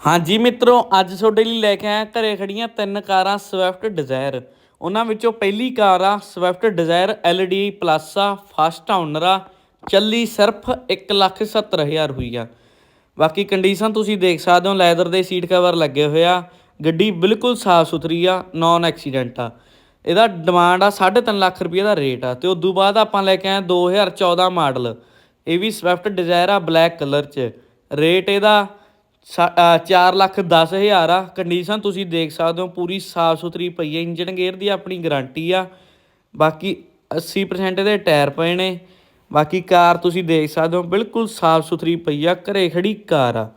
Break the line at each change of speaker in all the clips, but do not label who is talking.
ਹਾਂਜੀ ਮਿੱਤਰੋ, ਅੱਜ ਤੁਹਾਡੇ ਲਈ ਲੈ ਕੇ ਆਇਆ ਘਰੇ ਖੜੀਆਂ ਤਿੰਨ ਕਾਰਾਂ ਸਵਿਫਟ ਡਿਜ਼ਾਇਰ ਉਹਨਾਂ ਵਿੱਚੋਂ ਪਹਿਲੀ ਕਾਰ ਆ ਸਵਿਫਟ ਡਿਜ਼ਾਇਰ LD ਪਲੱਸ ਆ ਫਸਟ ਓਨਰ ਆ, ਚੱਲੀ ਸਿਰਫ 170000 ਹੋਈ ਆ ਬਾਕੀ ਕੰਡੀਸ਼ਨ ਤੁਸੀਂ ਦੇਖ ਸਕਦੇ ਹੋ ਲੈਦਰ ਦੇ ਸੀਟ ਕਵਰ ਲੱਗੇ ਹੋਏ ਆ, ਗੱਡੀ ਬਿਲਕੁਲ ਸਾਫ਼ ਸੁਥਰੀ ਆ ਨੌਨ ਐਕਸੀਡੈਂਟ ਆ। ਇਹਦਾ ਡਿਮਾਂਡ ਆ 3.5 ਲੱਖ ਰੁਪਏ ਦਾ ਰੇਟ ਆ। ਤੇ ਉਸ ਤੋਂ ਬਾਅਦ ਆਪਾਂ ਲੈ ਕੇ ਆਏ 2014 ਮਾਡਲ। ਇਹ ਵੀ ਸਵਿਫਟ ਡਿਜ਼ਾਇਰ ਆ ਬਲੈਕ ਕਲਰ 'ਚ। ਰੇਟ ਇਹਦਾ 4 ਲੱਖ 10 ਹਜ਼ਾਰ ਆ। ਕੰਡੀਸ਼ਨ ਤੁਸੀਂ ਦੇਖ ਸਕਦੇ ਹੋ, ਪੂਰੀ ਸਾਫ਼ ਸੁਥਰੀ ਪਈ ਹੈ ਇੰਜਨ ਗੇਅਰ ਦੀ ਆਪਣੀ ਗਾਰੰਟੀ ਆ। ਬਾਕੀ 80% ਦੇ ਟਾਇਰ ਪਏ ਨੇ। ਬਾਕੀ ਕਾਰ ਤੁਸੀਂ ਦੇਖ ਸਕਦੇ ਹੋ, ਬਿਲਕੁਲ ਸਾਫ਼ ਸੁਥਰੀ ਪਈ ਆ, ਘਰੇ ਖੜੀ ਕਾਰ ਆ।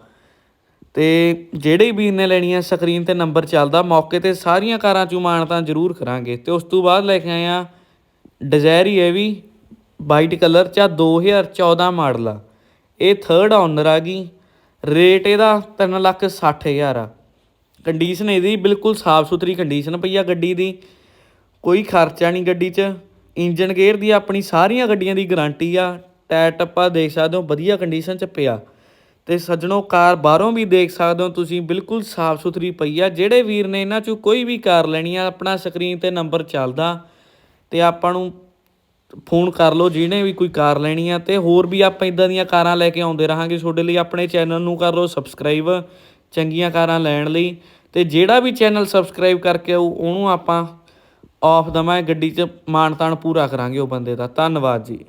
ਤੇ ਜਿਹੜੇ ਵੀਰ ਨੇ ਲੈਣੀ ਆ ਸਕਰੀਨ ਤੇ ਨੰਬਰ ਚੱਲਦਾ, ਮੌਕੇ ਤੇ ਸਾਰੀਆਂ ਕਾਰਾਂ ਚੋਂ ਮਾਨਤਾ ਜ਼ਰੂਰ ਕਰਾਂਗੇ। ਤੇ ਉਸ ਤੋਂ ਬਾਅਦ ਲੈ ਕੇ ਆਏ ਆ ਡਿਜ਼ਾਇਰ ਹੀ ਹੈ ਵੀ ਵਾਈਟ ਕਲਰ ਚ ਆ 2014 ਮਾਡਲ ਆ। ਇਹ ਥਰਡ ਓਨਰ ਆ ਗਈ ਰੇਟ ਇਹਦਾ 3 ਲੱਖ 60 ਹਜ਼ਾਰ ਆ। ਕੰਡੀਸ਼ਨ ਇਹਦੀ ਬਿਲਕੁਲ ਸਾਫ਼ ਸੁਥਰੀ ਕੰਡੀਸ਼ਨ ਪਈ ਆ ਗੱਡੀ ਦੀ। ਕੋਈ ਖਰਚਾ ਨਹੀਂ ਗੱਡੀ 'ਚ। ਇੰਜਨ ਗੇਅਰ ਦੀ ਆਪਣੀ ਸਾਰੀਆਂ ਗੱਡੀਆਂ ਦੀ ਗਾਰੰਟੀ ਆ। ਟਾਇਰ ਟੱਪਾ ਦੇਖ ਸਕਦੇ ਹੋ, ਵਧੀਆ ਕੰਡੀਸ਼ਨ 'ਚ ਪਿਆ। ਤੇ ਸੱਜਣੋ, ਕਾਰ ਬਾਹਰੋਂ ਵੀ ਦੇਖ ਸਕਦੇ ਹੋ ਤੁਸੀਂ, ਬਿਲਕੁਲ ਸਾਫ਼ ਸੁਥਰੀ ਪਈ ਆ। ਜਿਹੜੇ ਵੀਰ ਨੇ ਇਹਨਾਂ 'ਚੋਂ ਕੋਈ ਵੀ ਕਾਰ ਲੈਣੀ ਆ, ਆਪਣਾ ਸਕਰੀਨ ਤੇ ਨੰਬਰ ਚੱਲਦਾ। ਤੇ ਆਪਾਂ ਨੂੰ ਫੋਨ ਕਰ ਲਓ, ਜਿਹਨੇ ਵੀ ਕੋਈ ਕਾਰ ਲੈਣੀ ਆ ਤੇ ਹੋਰ ਵੀ ਆਪਾਂ ਇਦਾਂ ਦੀਆਂ ਕਾਰਾਂ ਲੈ ਕੇ ਆਉਂਦੇ ਰਹਾਂਗੇ ਤੁਹਾਡੇ ਲਈ, ਆਪਣੇ ਚੈਨਲ ਨੂੰ ਕਰ ਲਓ ਸਬਸਕ੍ਰਾਈਬ ਚੰਗੀਆਂ ਕਾਰਾਂ ਲੈਣ ਲਈ ਤੇ ਜਿਹੜਾ ਵੀ ਚੈਨਲ ਸਬਸਕ੍ਰਾਈਬ ਕਰਕੇ ਆਊ, ਉਹਨੂੰ ਆਪਾਂ ਆਫ ਦਵਾਂ ਗੱਡੀ 'ਚ ਮਾਣ ਤਾਣ ਪੂਰਾ ਕਰਾਂਗੇ ਉਹ ਬੰਦੇ ਦਾ। ਧੰਨਵਾਦ ਜੀ।